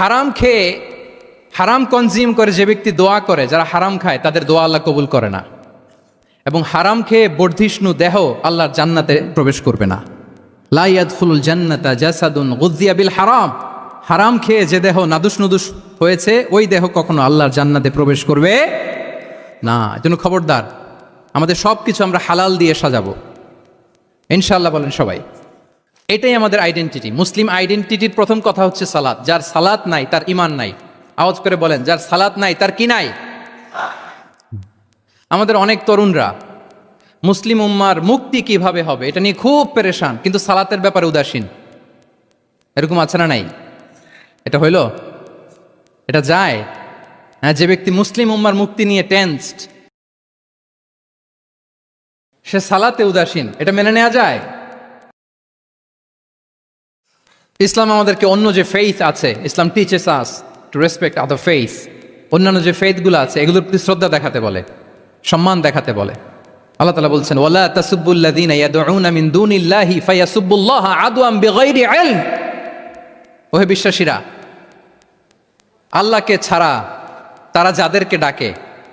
হারাম খেয়ে, হারাম কনজিউম করে যে ব্যক্তি দোয়া করে, যারা হারাম খায়, তাদের দোয়া আল্লাহ কবুল করে না। এবং হারাম খেয়ে বর্ধিষ্ণু দেহ আল্লাহর জান্নাতে প্রবেশ করবে না। লাইয়াদফুল জান্নাতা জাসাদুন গুজিয়া বিল হারাম। হারাম খেয়ে যে দেহ নাদুস নুদুস হয়েছে, ওই দেহ কখনো আল্লাহর জান্নাতে প্রবেশ করবে না। এজন্য খবরদার, আমাদের সব কিছু আমরা হালাল দিয়ে সাজাবো। ইনশাআল্লাহ বলেন সবাই। এটাই আমাদের আইডেন্টিটি মুসলিম আইডেন্টিটির প্রথম কথা হচ্ছে সালাত। যার সালাত নাই, তার ইমান নাই। আওয়াজ করে বলেন, যার সালাত নাই, তার কি নাই? আমাদের অনেক তরুণরা মুসলিম উম্মার মুক্তি কীভাবে হবে, এটা নিয়ে খুব পেরেশান, কিন্তু সালাতের ব্যাপারে উদাসীন। এরকম আছে না নাই? এটা হইল? এটা যায়? হ্যাঁ যে ব্যক্তি মুসলিম উম্মার মুক্তি নিয়ে টেন্সড সে সালাতে উদাসীন, এটা মেনে নেওয়া যায়? ইসলাম আমাদেরকে অন্য যে ফেইথ আছে, Islam teaches us to respect other faith অন্যান্য যে ফেইথগুলো আছে, এগুলোর প্রতি শ্রদ্ধা দেখাতে বলে, সম্মান দেখাতে বলে। আল্লাহ তালা বলছেন, ওয়ালা তাসুবুল্লাযীনা ইয়াদউনা মিন দুনিল্লাহি ফায়াসুবুল্লাহ আদওয়াম বিগাইরি ইলম। ওহে বিশ্বাসীরা, আল্লাহকে ছাড়া তারা যাদেরকে ডাকে,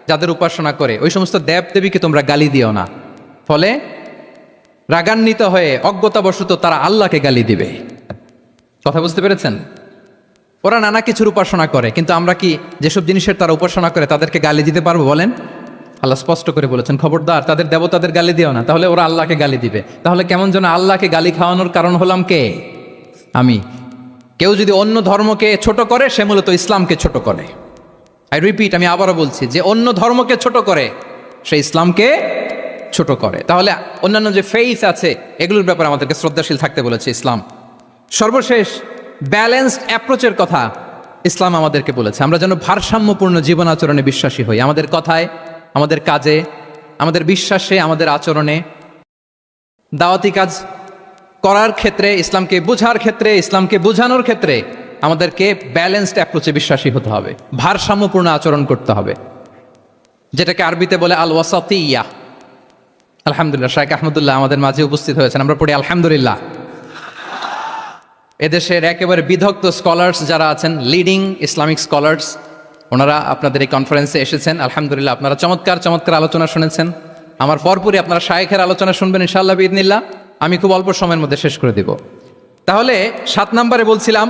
যাদের উপাসনা করে, ওই সমস্ত দেব দেবীকে তোমরা গালি দিও না। ফলে রাগান্বিত হয়ে অজ্ঞতাবশত তারা আল্লাহকে গালি দিবে। কথা বুঝতে পেরেছেন? ওরা নানা কিছুর উপাসনা করে, কিন্তু আমরা কি যেসব জিনিসের তারা উপাসনা করে তাদেরকে গালি দিতে পারব বলেন? আল্লাহ স্পষ্ট করে বলেছেন, খবরদার, তাদের দেবতাদের গালি দিও না, তাহলে ওরা আল্লাহকে গালি দিবে। তাহলে কেমন যেন আল্লাহকে গালি খাওয়ানোর কারণ হলাম কে? আমি। কেউ যদি অন্য ধর্মকে ছোট করে, সে মূলত ইসলামকে ছোট করে। আই রিপিট আমি আবারও বলছি, যে অন্য ধর্মকে ছোট করে, সে ইসলামকে ছোট করে। তাহলে অন্যান্য যে ফেইথ আছে, এগুলোর ব্যাপারে আমাদেরকে শ্রদ্ধাশীল থাকতে বলেছে ইসলাম। সর্বশেষ ব্যালেন্সড অ্যাপ্রোচের কথা ইসলাম আমাদেরকে বলেছে। আমরা যেন ভারসাম্যপূর্ণ জীবন আচরণে বিশ্বাসী হই। আমাদের কথায়, আমাদের কাজে, আমাদের বিশ্বাসে, আমাদের আচরণে। দাওয়াতি কাজ করার ক্ষেত্রে, ইসলামকে বোঝার ক্ষেত্রে, ইসলামকে বোঝানোর ক্ষেত্রে আমাদেরকে ব্যালেন্সড অ্যাপ্রোচে বিশ্বাসী হতে হবে। ভারসাম্যপূর্ণ আচরণ করতে হবে। যেটাকে আরবিতে বলে আল ওয়াসাতিয়া আলহামদুলিল্লাহ শাইখ আহমদুল্লাহ আমাদের মাঝে উপস্থিত হয়েছেন। আমরা পড়ি আলহামদুলিল্লাহ। এদেশের একেবারে বিধক্ত স্কলার্স যারা আছেন লিডিং ইসলামিক স্কলার্স ওনারা আপনাদের এই কনফারেন্সে এসেছেন। আলহামদুলিল্লাহ, আপনারা চমৎকার চমৎকার আলোচনা শুনেছেন। আমার পরপরই আপনারা শায়েখের আলোচনা শুনবেন, ইনশাআল্লাহ বিদিনিল্লাহ আমি খুব অল্প সময়ের মধ্যে শেষ করে দিব। তাহলে, সাত নম্বরে বলছিলাম,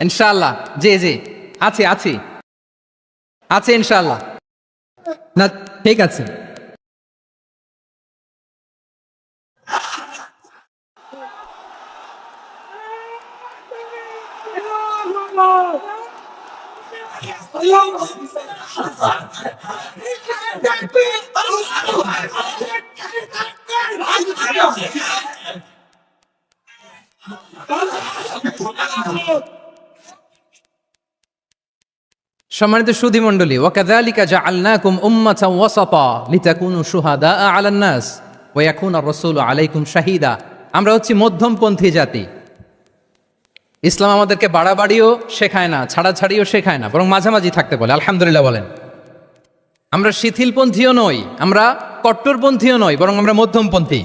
ইনশাআল্লাহ, জি জি, আছি আছি। আছে, ইনশাআল্লাহ। না, ঠিক আছে। সম্মানিত সুধী মণ্ডলী ওয়াকাযালিকা জাআলনাকুম উম্মাতাও ওয়াসাতা লিতাকুনু শুহাদা আলান নাস ওয়া ইয়াকুনা রাসূলু আলাইকুম শাহিদা। আমরা হচ্ছি মধ্যমপন্থী জাতি। ইসলাম আমাদেরকে বাড়াবাড়িও শেখায় না, ছাড়াছাড়িও শেখায় না, বরং মাঝামাঝি থাকতে বলে। আলহামদুলিল্লাহ বলেন। আমরা শিথিলপন্থীও নই, আমরা কট্টরপন্থীও নই, বরং আমরা মধ্যমপন্থী।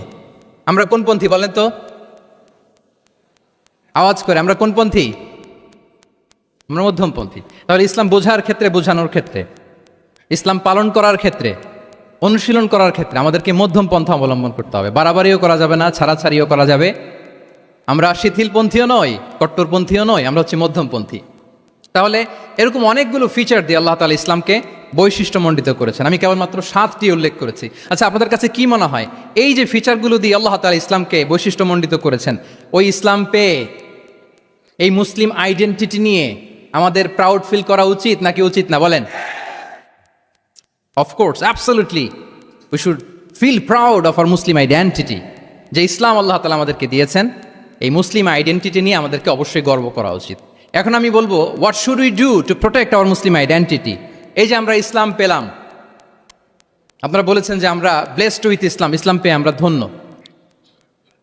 আমরা কোন পন্থী বলেন তো? আওয়াজ করে, আমরা কোন পন্থী? আমরা মধ্যমপন্থী। তাহলে ইসলাম বোঝার ক্ষেত্রে, বোঝানোর ক্ষেত্রে, ইসলাম পালন করার ক্ষেত্রে, অনুশীলন করার ক্ষেত্রে আমাদেরকে মধ্যম পন্থা অবলম্বন করতে হবে। বাড়াবাড়িও করা যাবে না, ছাড়াছাড়িও করা যাবে আমরা শিথিলপন্থীও নই, কট্টরপন্থীও নই, আমরা হচ্ছে মধ্যমপন্থী। তাহলে এরকম অনেকগুলো ফিচার দিয়ে আল্লাহ তালা ইসলামকে বৈশিষ্ট্যমণ্ডিত করেছেন। আমি কেবলমাত্র সাতটি উল্লেখ করেছি। আচ্ছা আপনাদের কাছে কি মনে হয়? এই যে ফিচারগুলো দিয়ে আল্লাহ তালা ইসলামকে বৈশিষ্ট্যমণ্ডিত করেছেন, ওই ইসলাম পেয়ে এই মুসলিম আইডেন্টিটি নিয়ে আমাদের প্রাউড ফিল করা উচিত নাকি উচিত না? বলেন। Of course absolutely we should feel proud of our Muslim identity যে ইসলাম আল্লাহ তালা আমাদেরকে দিয়েছেন এই মুসলিম আইডেন্টিটি নিয়ে আমাদেরকে অবশ্যই গর্ব করা উচিত। এখন আমি বলব what should we do to protect our Muslim identity এই যে আমরা ইসলাম পেলাম। আপনারা বলেছেন যে আমরা ব্লেসড উইথ ইসলাম ইসলাম পেয়ে আমরা ধন্য।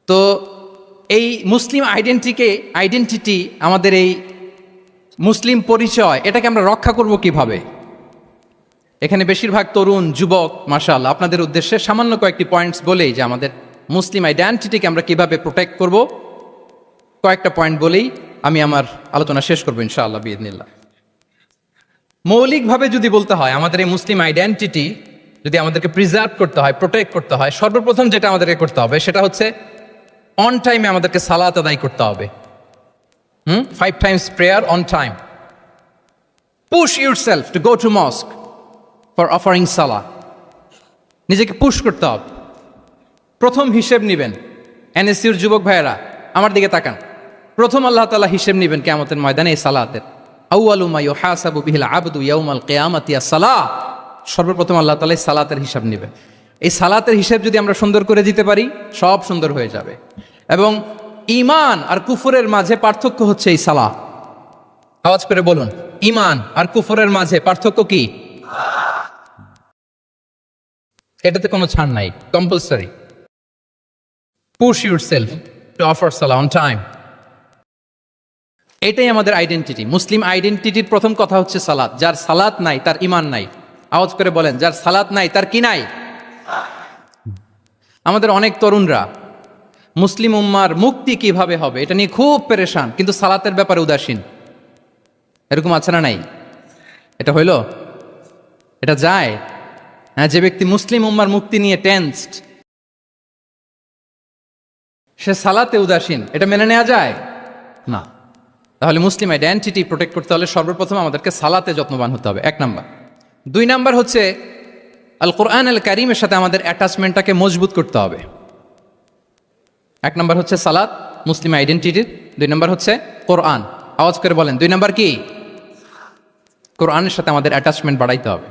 তো এই মুসলিম আইডেন্টিকে আইডেন্টিটি আমাদের এই মুসলিম পরিচয়, এটাকে আমরা রক্ষা করব কীভাবে? এখানে বেশিরভাগ তরুণ, যুবক মাশাল আপনাদের উদ্দেশ্যে সামান্য কয়েকটি পয়েন্টস বলেই যে আমাদের মুসলিম আইডেন্টিটিকে আমরা কীভাবে প্রোটেক্ট করব। কয়েকটা পয়েন্ট বলেই আমি আমার আলোচনা শেষ করব, ইনশাআল্লাহ বিদিনিল্লাহ মৌলিকভাবে যদি বলতে হয়, আমাদের এই মুসলিম আইডেন্টিটি যদি আমাদেরকে প্রিজার্ভ করতে হয় প্রোটেক্ট করতে হয়, সর্বপ্রথম যেটা আমাদেরকে করতে হবে, সেটা হচ্ছে অন টাইমে আমাদেরকে সালাত আদায় করতে হবে। হুম? Five times prayer on time push your self to go to mosque for offering সালা নিজেকে পুশ করতে হবে। প্রথম হিসেব নিবেন। এনএসইউর যুবক ভাইয়েরা, আমার দিকে তাকান। প্রথম আল্লাহ তালা হিসেব নিবেন কেয়ামতের ময়দানে এই সালাতের। আউআলুমা ইউহাসাবু বিহিল আবদু ইয়াউমাল কিয়ামাতিয়া সালাহ। সর্বপ্রথম আল্লাহ তালা সালাতের হিসাব নেবেন। এই সালাতের হিসেব যদি আমরা সুন্দর করে দিতে পারি, সব সুন্দর হয়ে যাবে। এবং ইমান আর কুফরের মাঝে পার্থক্য হচ্ছে এই সালাহ। আওয়াজ করে বলুন ইমান আর কুফরের মাঝে পার্থক্য কি? এটাতে কোনো ছাড় নাই compulsory push your self to offer সালা অন টাইম এটাই আমাদের আইডেন্টিটি মুসলিম আইডেন্টিটির প্রথম কথা হচ্ছে সালাত। যার সালাত নাই, তার ইমান নাই। আওয়াজ করে বলেন, যার সালাত নাই, তার কি নাই? আমাদের অনেক তরুণরা মুসলিম উম্মার মুক্তি কীভাবে হবে, এটা নিয়ে খুব পেরেশান, কিন্তু সালাতের ব্যাপারে উদাসীন। এরকম আছে না নাই? এটা হইল? এটা যায়? হ্যাঁ যে ব্যক্তি মুসলিম উম্মার মুক্তি নিয়ে টেন্সড সে সালাতে উদাসীন, এটা মেনে নেওয়া যায়? না। তাহলে মুসলিম আইডেন্টিটি প্রোটেক্ট করতে হলে সর্বপ্রথম আমাদেরকে সালাতে যত্নবান হতে হবে। এক নাম্বার। দুই নাম্বার হচ্ছে আল কোরআন আল কারিমের সাথে আমাদের অ্যাটাচমেন্টটাকে মজবুত করতে হবে। এক নম্বর হচ্ছে সালাত, মুসলিম আইডেন্টিটির দুই নম্বর হচ্ছে কোরআন। আওয়াজ করে বলেন, দুই নম্বর কি? কোরআনের সাথে আমাদের অ্যাটাচমেন্ট বাড়াইতে হবে।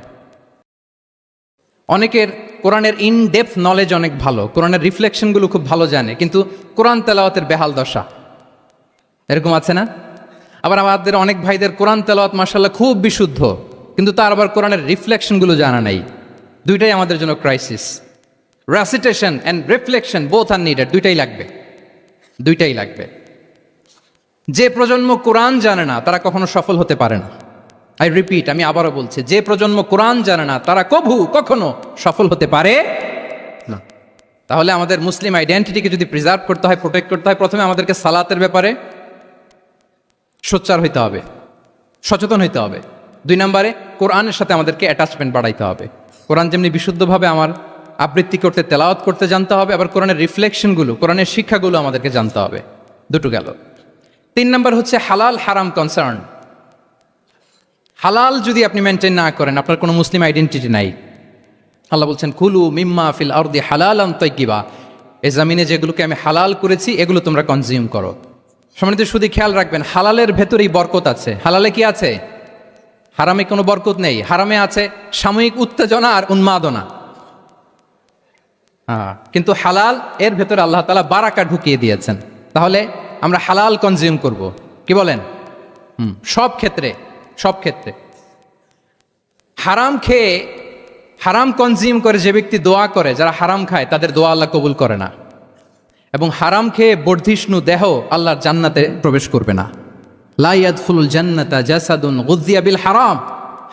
অনেকের কোরআনের ইন ডেপথ নলেজ অনেক ভালো, কোরআনের রিফ্লেকশনগুলো খুব ভালো জানে, কিন্তু কোরআন তেলাওয়াতের বেহাল দশা। এরকম আছে না? আবার আমাদের অনেক ভাইদের কোরআন তেলাওয়াত মাসাল্লাহ খুব বিশুদ্ধ, কিন্তু তার আবার কোরআনের রিফ্লেকশনগুলো জানা নাই। দুইটাই আমাদের জন্য crisis recitation and reflection both are needed দুইটাই লাগবে। দুইটাই লাগবে। যে প্রজন্ম কোরআন জানে না, তারা কখনো সফল হতে পারে না। আই রিপিট আমি আবারও বলছি, যে প্রজন্ম কোরআন জানে না, তারা কভু কখনো সফল হতে পারে না। তাহলে আমাদের মুসলিম আইডেন্টিটিকে যদি প্রিজার্ভ করতে হয় প্রোটেক্ট করতে হয়, প্রথমে আমাদেরকে সালাতের ব্যাপারে সোচ্চার হইতে হবে, সচেতন হইতে হবে। দুই নম্বরে, কোরআনের সাথে আমাদেরকে অ্যাটাচমেন্ট বাড়াইতে হবে। কোরআন যেমনি বিশুদ্ধভাবে আমার আবৃত্তি করতে, তেলাওয়াত করতে জানতে হবে, আবার কোরআনের রিফ্লেকশনগুলো কোরআনের শিক্ষাগুলো আমাদেরকে জানতে হবে। দুটো গেল। তিন নম্বর হচ্ছে হালাল হারাম কনসার্ন হালাল যদি আপনি মেনটেন না করেন, আপনার কোনো মুসলিম আইডেন্টিটি নাই। আল্লাহ বলছেন, কুলু মিম্মা ফিল আরদি হালাল তৈকিবা এ জামিনে যেগুলোকে আমি হালাল করেছি, এগুলো তোমরা কনজিউম করো। সমানিত শুধু খেয়াল রাখবেন, হালালের ভেতরেই বরকত আছে। হালালে কি আছে? হারামে কোনো বরকত নেই। হারামে আছে সাময়িক উত্তেজনা আর উন্মাদনা। হ্যাঁ কিন্তু হালাল, এর ভেতরে আল্লাহ তালা বারাকা ঢুকিয়ে দিয়েছেন। তাহলে আমরা হালাল কনজিউম করব। কি বলেন? হুম, সব ক্ষেত্রে সব ক্ষেত্রে। হারাম খেয়ে, হারাম কনজিউম করে যে ব্যক্তি দোয়া করে, যারা হারাম খায়, তাদের দোয়া আল্লাহ কবুল করে না। এবং হারাম খেয়ে বর্ধিষ্ণু দেহ আল্লাহর জান্নাতে প্রবেশ করবে না। লাইয়াদ ফুল জান্নাতা জাসাদুন গুজিয়া বিল হারাম।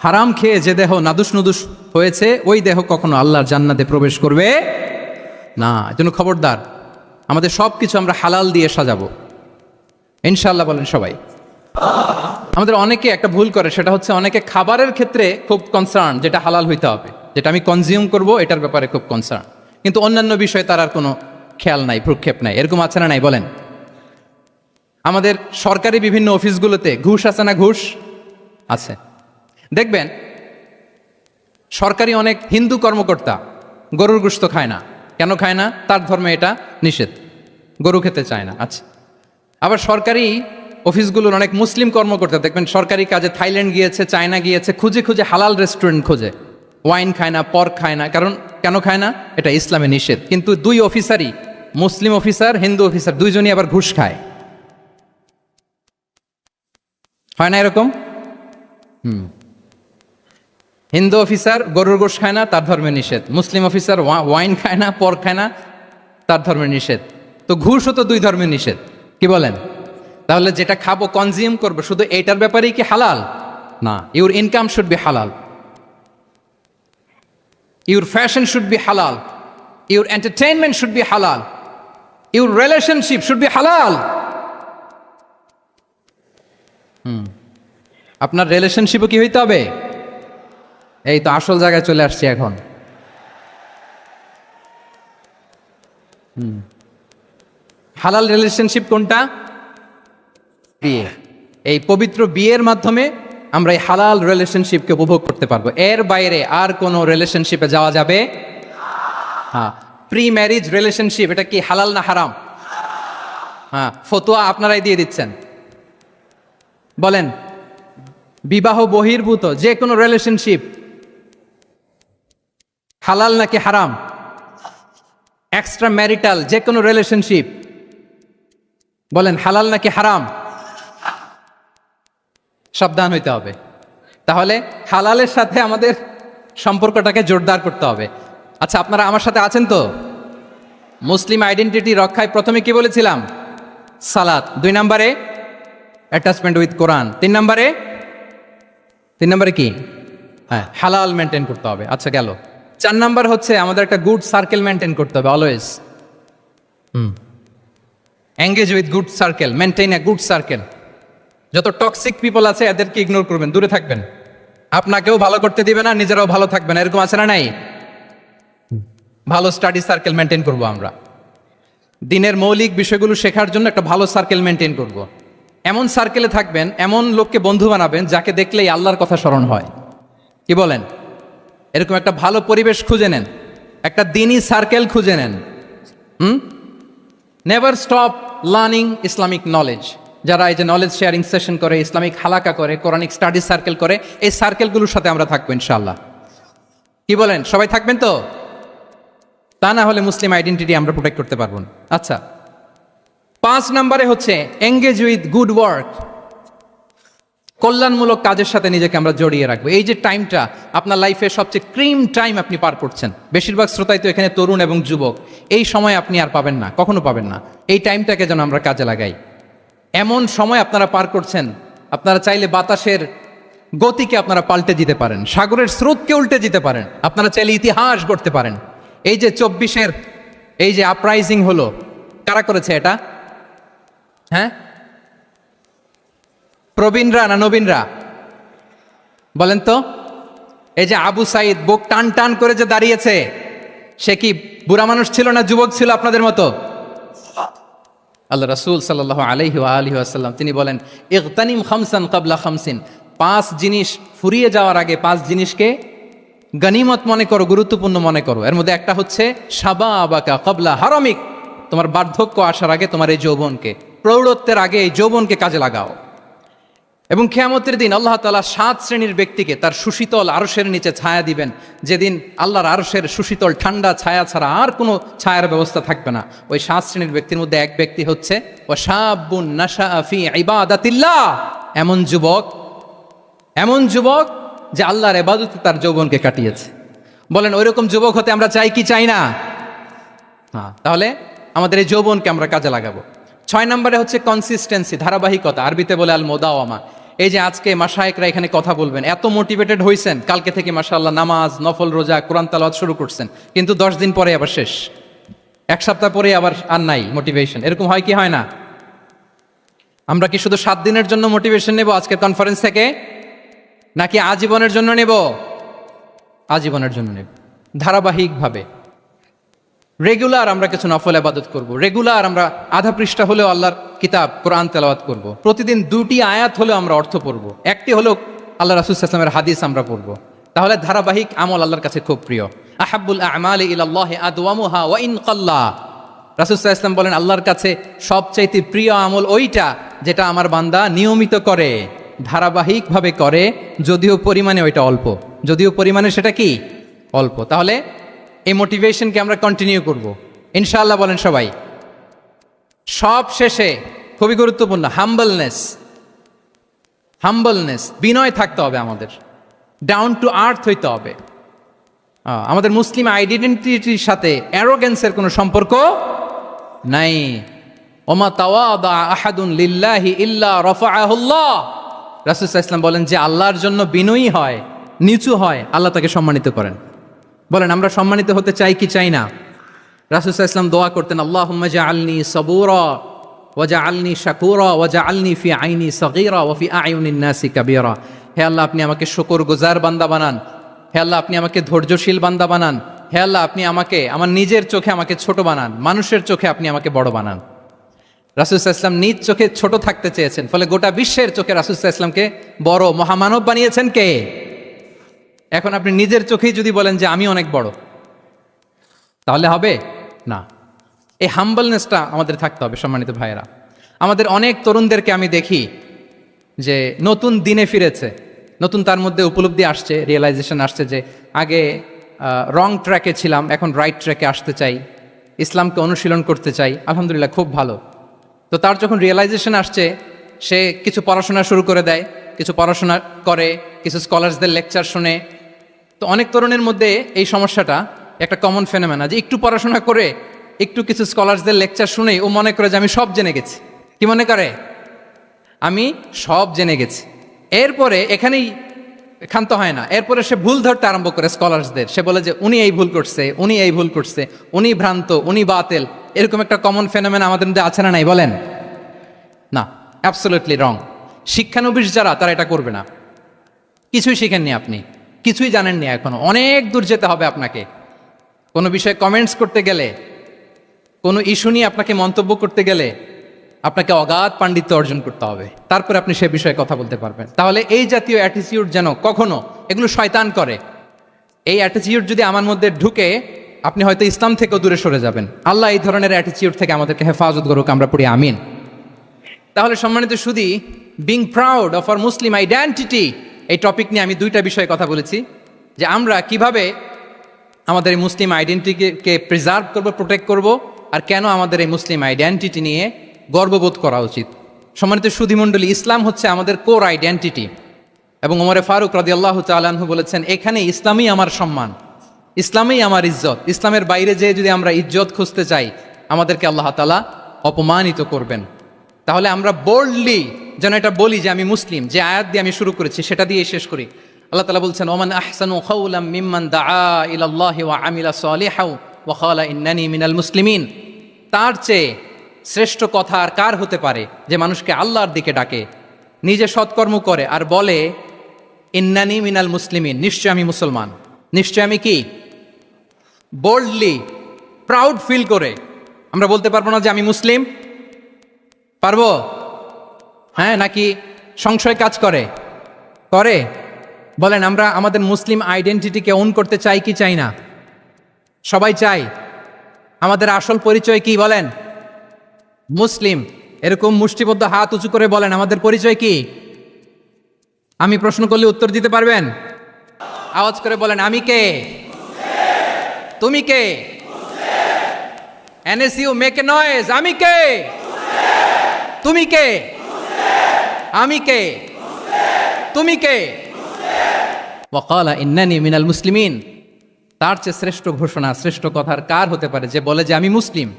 হারাম খেয়ে যে দেহ নাদুস নুদুস হয়েছে, ওই দেহ কখনো আল্লাহর জান্নাতে প্রবেশ করবে না। এজন্য খবরদার, আমাদের সব কিছু আমরা হালাল দিয়ে সাজাবো। ইনশাল্লাহ বলেন সবাই। আমাদের অনেকে একটা ভুল করে, সেটা হচ্ছে অনেকে খাবারের ক্ষেত্রে খুব কনসার্ন যেটা হালাল হইতে হবে। যেটা আমি কনজিউম করব, এটার ব্যাপারে খুব কনসার্ন কিন্তু অন্যান্য বিষয়ে তার আর কোনো খেয়াল নাই ভ্রুক্ষেপ নাই। এরকম আছে না নাই? বলেন। আমাদের সরকারি বিভিন্ন অফিসগুলোতে ঘুষ আছে না ঘুষ? আছে। দেখবেন, সরকারি অনেক হিন্দু কর্মকর্তা গরুর গুস্ত খায় না। কেন খায় না? তার ধর্মে এটা নিষেধ। গরু খেতে চায় না। আচ্ছা। আবার সরকারি অফিসগুলোর অনেক মুসলিম কর্মকর্তা, দেখবেন সরকারি কাজে থাইল্যান্ড গিয়েছে, চায়না গিয়েছে, খুঁজে খুঁজে হালাল রেস্টুরেন্ট খোঁজে। ওয়াইন খায় না পর্ক খায় না। কারণ কেন খায় না? এটা ইসলামে নিষেধ। কিন্তু দুই অফিসারই, মুসলিম অফিসার, হিন্দু অফিসার, দুইজনই আবার ঘুষ খায়। হয় না এরকম? হুম। হিন্দু অফিসার গরুর গোশ খায় না, তার ধর্মে নিষেধ। মুসলিম অফিসার ওয়াইন খায় না, পর খায় না, তার ধর্মের নিষেধ। তো ঘুষও তো দুই ধর্মের নিষেধ। কি বলেন? তাহলে যেটা খাব কনজিউম করব, শুধু এইটার ব্যাপারেই কি হালাল? না ইউর ইনকাম শুড বি হালাল ইউর ফ্যাশন শুড বি হালাল ইউর এন্টারটেইনমেন্ট শুড বি হালাল ইউর রিলেশনশিপ শুড বি হালাল হুম আপনার রিলেশনশিপও কি হইতে হবে? এই তো আসল জায়গায় চলে আসছি এখন। হুম হালাল রিলেশনশিপ কোনটা? বিয়ে। এই পবিত্র বিয়ের মাধ্যমে আমরা এই হালাল রিলেশনশিপকে উপভোগ করতে পারব। এর বাইরে আর কোনো রিলেশনশিপে যাওয়া যাবে? হ্যাঁ। প্রি ম্যারিজ রিলেশনশিপ এটা কি হালাল না হারাম? হ্যাঁ ফতোয়া আপনারাই দিয়ে দিচ্ছেন। বলেন, বিবাহ বহির্ভূত, যে কোনো রিলেশনশিপ হালাল নাকি হারাম? এক্সট্রা ম্যারিটাল যে কোনো রিলেশনশিপ বলেন, হালাল নাকি হারাম? সাবধান হইতে হবে। তাহলে হালালের সাথে আমাদের সম্পর্কটাকে জোরদার করতে হবে। আচ্ছা আপনারা আমার সাথে আছেন তো? মুসলিম আইডেন্টিটি রক্ষায় প্রথমে কি বলেছিলাম? সালাত। দুই নম্বরে অ্যাটাচমেন্ট উইথ কোরআন তিন নম্বরে তিন নম্বরে কি? হ্যাঁ হালাল মেনটেন করতে হবে। আচ্ছা গেল। চার নাম্বার হচ্ছে আমাদের একটা গুড সার্কেল মেনটেন করতে হবে always hmm. Engage with good circle maintain a good circle যত টক্সিক পিপল আছে, এদেরকে ইগনোর করবেন, দূরে থাকবেন। আপনাকেও ভালো করতে দিবে না, নিজেরাও ভালো থাকবেন এরকম আছে না নাই? ভালো স্টাডি সার্কেল মেনটেন করব আমরা। দিনের মৌলিক বিষয়গুলো শেখার জন্য একটা ভালো সার্কেল মেনটেন করব। এমন সার্কেলে থাকবেন, এমন লোককে বন্ধু বানাবেন, যাকে দেখলেই আল্লাহর কথা স্মরণ হয়। কি বলেন? এরকম একটা ভালো পরিবেশ খুঁজে নেন, একটা দিনই সার্কেল খুঁজে নেন। হুম? Never stop learning Islamic knowledge যারা এই যে নলেজ শেয়ারিং সেশন করে, ইসলামিক হালাকা করে কোরআনিক স্টাডি সার্কেল করে, এই সার্কেলগুলোর সাথে আমরা থাকব ইনশাল্লাহ কি বলেন? সবাই থাকবেন তো? তা না হলে মুসলিম আইডেন্টিটি আমরা প্রোটেক্ট করতে পারব না। আচ্ছা। পাঁচ নম্বরে হচ্ছে এঙ্গেজ উইথ গুড ওয়ার্ক কল্যাণমূলক কাজের সাথে নিজেকে আমরা জড়িয়ে রাখব। এই যে টাইমটা আপনার লাইফে সবচেয়ে ক্রিম টাইম আপনি পার করছেন। বেশিরভাগ শ্রোতাই তো এখানে তরুণ এবং যুবক। এই সময় আপনি আর পাবেন না, কখনো পাবেন না। এই টাইমটাকে যেন আমরা কাজে লাগাই। এমন সময় আপনারা পার করছেন। আপনারা চাইলে বাতাসের গতিকে আপনারা পাল্টে দিতে পারেন। সাগরের স্রোতকে উল্টে দিতে পারেন। আপনারা চাইলে ইতিহাস গড়তে পারেন। এই যে চব্বিশের এই যে আপরাইজিং হলো, কারা করেছে এটা? হ্যাঁ? প্রবীণরা না নবীনরা? বলেন তো। এই যে আবু সাইদ বুক টান টান করে যে দাঁড়িয়েছে, সে কি বুড়া মানুষ ছিল না যুবক ছিল আপনাদের মতো? আল্লাহ রসুল সাল্লাহ আলহি আলহি আসাল্লাম তিনি বলেন ইকতানিম খামসান কাবলা খামসিন। পাঁচ জিনিস ফুরিয়ে যাওয়ার আগে পাঁচ জিনিসকে গনিমত মনে করো, গুরুত্বপূর্ণ মনে করো। এর মধ্যে একটা হচ্ছে সাবা আবাকা কবলা হারমিক। তোমার বার্ধক্য আসার আগে তোমার এই যৌবনকে, প্রৌঢ়ত্বের আগে এই যৌবনকে কাজে লাগাও। এবং খেয়ামতের দিন আল্লাহ তালা সাত শ্রেণির ব্যক্তিকে তার সুশীতল আরসের নিচে ছায়া দিবেন। যেদিন আল্লাহর আরসের সুশীতল ঠান্ডা ছায়া ছাড়া আর কোনো ছায়ার ব্যবস্থা থাকবে না। ওই সাত শ্রেণির ব্যক্তির মধ্যে এক ব্যক্তি হচ্ছে ও ইবাদাতিল্লাহ। এমন যুবক এমন যুবক যে আল্লাহর এবাদতে তার যৌবনকে কাটিয়েছে। বলেন, ওইরকম যুবক হতে আমরা চাই কি চাই না? হ্যাঁ তাহলে আমাদের এই যৌবনকে আমরা কাজে লাগাবো। ছয় নম্বরে হচ্ছে কনসিস্টেন্সি ধারাবাহিকতা, আরবিতে বলে আল মোদাওয়ামা এই যে আজকে মাসায়করা এখানে কথা বলবেন, এত মোটিভেটেড হয়েছেন কালকে থেকে মাসাল্লাহ নামাজ, নফল রোজা, কোরআন তালাওয়াত শুরু করছেন, কিন্তু দশ দিন পরে আবার শেষ। এক সপ্তাহ পরে আবার আর নাই মোটিভেশন এরকম হয় কি হয় না? আমরা কি শুধু সাত দিনের জন্য মোটিভেশন নেব আজকের কনফারেন্স থেকে? নাকি আজীবনের জন্য নেব? আজীবনের জন্য নেব। ধারাবাহিকভাবে। রেগুলার আমরা কিছু নফল আবাদত করব। রেগুলার আমরা আধা পৃষ্ঠা হলেও আল্লাহর কিতাব, কোরআন তেলাওয়াত করব। প্রতিদিন দুটি আয়াত হলেও আমরা অর্থ পড়ব। একটি হলেও আল্লাহ রাসুলামের হাদিস আমরা পড়ব। তাহলে ধারাবাহিক আমল আল্লাহর কাছে খুব প্রিয়। আহাবুল আমাল ইল্লাহ আদওয়ামুহা ওয়া ইন কাল্লা। রাসুসাহ ইসলাম বলেন, আল্লাহর কাছে সবচাইতে প্রিয় আমল ওইটা যেটা আমার বান্দা নিয়মিত করে, ধারাবাহিকভাবে করে, যদিও পরিমাণে ওইটা অল্প। যদিও পরিমাণে সেটা কি? অল্প। তাহলে এই মোটিভেশনকে আমরা কন্টিনিউ করব। ইনশাআল্লাহ বলেন সবাই। সব শেষে খুবই গুরুত্বপূর্ণ হাম্বলনেস হাম্বলনেস বিনয় থাকতে হবে আমাদের। ডাউন টু আর্থ হইতে হবে। আমাদের মুসলিম আইডেন্টিটির সাথে অ্যারোগেন্সের কোনো সম্পর্ক নাই। ওমা আহাদুন লিল্লাহি ইল্লা রফাআহুল্লাহ। রাসূল ইসলাম বলেন যে আল্লাহর জন্য বিনয়ী হয়, নিচু হয়, আল্লাহ তাকে সম্মানিত করেন। বলেন, আমরা সম্মানিত হতে চাই কি চাই না? রাসুসাহ ইসলাম দোয়া করতেন আল্লাহ আলনি সবুর ওয়াজা আলনি শাকুরা ওয়াজা আলনি ফি আইনি সগীরা ও ফি আইউনিন নাসি কাবীরা। হে আল্লাহ, আপনি আমাকে শুকর গুজার বান্দা বানান। হে আল্লাহ, আপনি আমাকে ধৈর্যশীল বান্দা বানান। হে আল্লাহ, আপনি আমাকে, আমার নিজের চোখে আমাকে ছোট বানান। মানুষের চোখে আপনি আমাকে বড় বানান। রাসুসাহ ইসলাম নিজ চোখে ছোট থাকতে চেয়েছেন, ফলে গোটা বিশ্বের চোখে রাসুসাহ ইসলামকে বড় মহামানব বানিয়েছেন কে? এখন আপনি নিজের চোখেই যদি বলেন যে আমি অনেক বড়, তাহলে হবে? না। এই হাম্বলনেসটা আমাদের থাকতে হবে সম্মানিত ভাইয়েরা। আমাদের অনেক তরুণদেরকে আমি দেখি যে নতুন দিনে ফিরেছে, নতুন তার মধ্যে উপলব্ধি আসছে রিয়েলাইজেশন আসছে যে আগে রং ট্র্যাকে ছিলাম, এখন রাইট ট্র্যাকে আসতে চাই, ইসলামকে অনুশীলন করতে চাই, আলহামদুলিল্লাহ খুব ভালো। তো তার যখন রিয়েলাইজেশন আসছে, সে কিছু পড়াশোনা শুরু করে দেয়, কিছু পড়াশোনা করে, কিছু স্কলার্সদের লেকচার শুনে তো অনেক তরুণের মধ্যে এই সমস্যাটা একটা কমন ফেনোমেনা যে একটু পড়াশোনা করে একটু কিছু স্কলার্সদের লেকচার শুনেই ও মনে করে যে আমি সব জেনে গেছি। কি মনে করে? আমি সব জেনে গেছি। এরপরে এখানেই ক্ষান্ত হয় না। এরপরে সে ভুল ধরতে আরম্ভ করে স্কলার্সদের সে বলে যে উনি এই ভুল করছে, উনি এই ভুল করছে, উনি ভ্রান্ত, উনি বাতেল। এরকম একটা কমন ফেনোমেন আমাদের মধ্যে আছে না নাই? বলেন। না অ্যাবসোলিউটলি রং শিক্ষানবিশ যারা, তারা এটা করবে না। কিছুই শিখেননি আপনি। কিছুই জানেননি এখনও। অনেক দূর যেতে হবে আপনাকে। কোনো বিষয়ে কমেন্টস করতে গেলে, কোনো ইস্যু নিয়ে আপনাকে মন্তব্য করতে গেলে, আপনাকে অগাধ পাণ্ডিত্য অর্জন করতে হবে। তারপরে আপনি সে বিষয়ে কথা বলতে পারবেন। তাহলে এই জাতীয় অ্যাটিটিউড যেন কখনো এগুলো শয়তান করে। এই অ্যাটিটিউড যদি আমার মধ্যে ঢুকে, আপনি হয়তো ইসলাম থেকেও দূরে সরে যাবেন। আল্লাহ এই ধরনের অ্যাটিটিউড থেকে আমাদেরকে হেফাজত করুক, আমরা পড়ি আমিন। তাহলে সম্মানিত শুধু being proud of our Muslim identity এই টপিক নিয়ে আমি দুইটা বিষয়ে কথা বলেছি, যে আমরা কীভাবে আমাদের এই মুসলিম আইডেন্টিটিকে প্রিজার্ভ করব প্রোটেক্ট করব, আর কেন আমাদের এই মুসলিম আইডেন্টিটি নিয়ে গর্ববোধ করা উচিত। সম্মানিত সুধিমণ্ডলী, ইসলাম হচ্ছে আমাদের কোর আইডেন্টিটি এবং ওমরে ফারুক রাদি আল্লাহ তালাহু বলেছেন, এখানে ইসলামই আমার সম্মান। ইসলামেই আমার ইজ্জত। ইসলামের বাইরে যেয়ে যদি আমরা ইজ্জত খুঁজতে চাই, আমাদেরকে আল্লাহ তালা অপমানিত করবেন। তাহলে আমরা বোল্ডলি যেন এটা বলি যে আমি মুসলিম, যে আয়াত দিয়ে আমি শুরু করেছি, সেটা দিয়ে শেষ করি। আল্লাহ তালা বলছেন, ওমান আহসানু খাউলাম মিম্মান দা ইলাল্লাহি ওয়া আমিলা সালিহাউ ওয়া খালা ইন্নানি মিনাল মুসলিমিন। তার চেয়ে শ্রেষ্ঠ কথা আর কার হতে পারে যে মানুষকে আল্লাহর দিকে ডাকে, নিজে সৎকর্ম করে আর বলে, ইন্নানি মিনাল মুসলিমিন, নিশ্চয় আমি মুসলমান। নিশ্চয় আমি কি? বোল্ডলি প্রাউড ফিল করে আমরা বলতে পারব না যে আমি মুসলিম পারব? হ্যাঁ নাকি সংশয় কাজ করে? করে? বলেন, আমরা আমাদের মুসলিম আইডেন্টিটিকে অন করতে চাই কি চাই না? সবাই চাই। আমাদের আসল পরিচয় কি বলেন? মুসলিম। এরকম মুষ্টিবদ্ধ হাত উঁচু করে বলেন, আমাদের পরিচয় কি? আমি প্রশ্ন করলে উত্তর দিতে পারবেন? আওয়াজ করে বলেন, আমি কে? তুমি কে? এনএসইউ মেক নয়েজ, আমি কে? তুমি কে? আমি কে? তুমি কে? ইন্নানি মিনাল মুসলিমিন। তার চেয়ে শ্রেষ্ঠ ঘোষণা, শ্রেষ্ঠ কথার কার হতে পারে যে বলে যে আমি মুসলিম?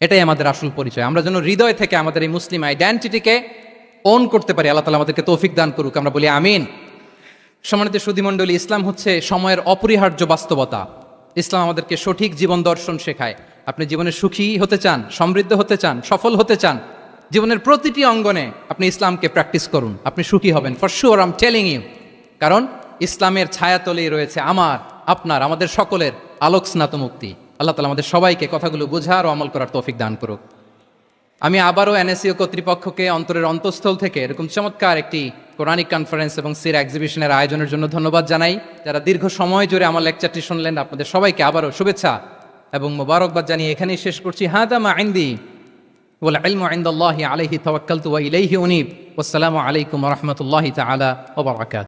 এটাই আমাদের আসল পরিচয়। আমরা যেন হৃদয় থেকে আমাদের এই মুসলিম আইডেন্টিটিকে অন করতে পারি। আল্লাহ তালা আমাদেরকে তৌফিক দান করুক, আমরা বলি আমিন। সম্মানিত সুধীমণ্ডলী, ইসলাম হচ্ছে সময়ের অপরিহার্য বাস্তবতা। ইসলাম আমাদেরকে সঠিক জীবন দর্শন শেখায়। আপনি জীবনে সুখী হতে চান, সমৃদ্ধ হতে চান, সফল হতে চান জীবনের প্রতিটি অঙ্গনে আপনি ইসলামকে প্র্যাকটিস করুন। আপনি সুখী হবেন। For sure I'm telling you কারণ ইসলামের ছায়াতলেই রয়েছে আমার, আপনার, আমাদের সকলের আলোক স্নাত মুক্তি আল্লাহ তালা আমাদের সবাইকে কথাগুলো বোঝার ও আমল করার তৌফিক দান করুক। আমি আবারও এনএসিও কর্তৃপক্ষকে অন্তরের অন্তঃস্থল থেকে এরকম চমৎকার একটি কোরআনিক কনফারেন্স এবং সির এক্সিবিশনের আয়োজনের জন্য ধন্যবাদ জানাই। যারা দীর্ঘ সময় জুড়ে আমার লেকচারটি শুনলেন, আপনাদের সবাইকে আবারও শুভেচ্ছা এবং মোবারকবাদ জানিয়ে এখানেই শেষ করছি। হ্যাঁ দামা আইন্দি والعلم عند الله عليه توكلت وإليه أنيب. والسلام عليكم ورحمة الله تعالى وبركاته.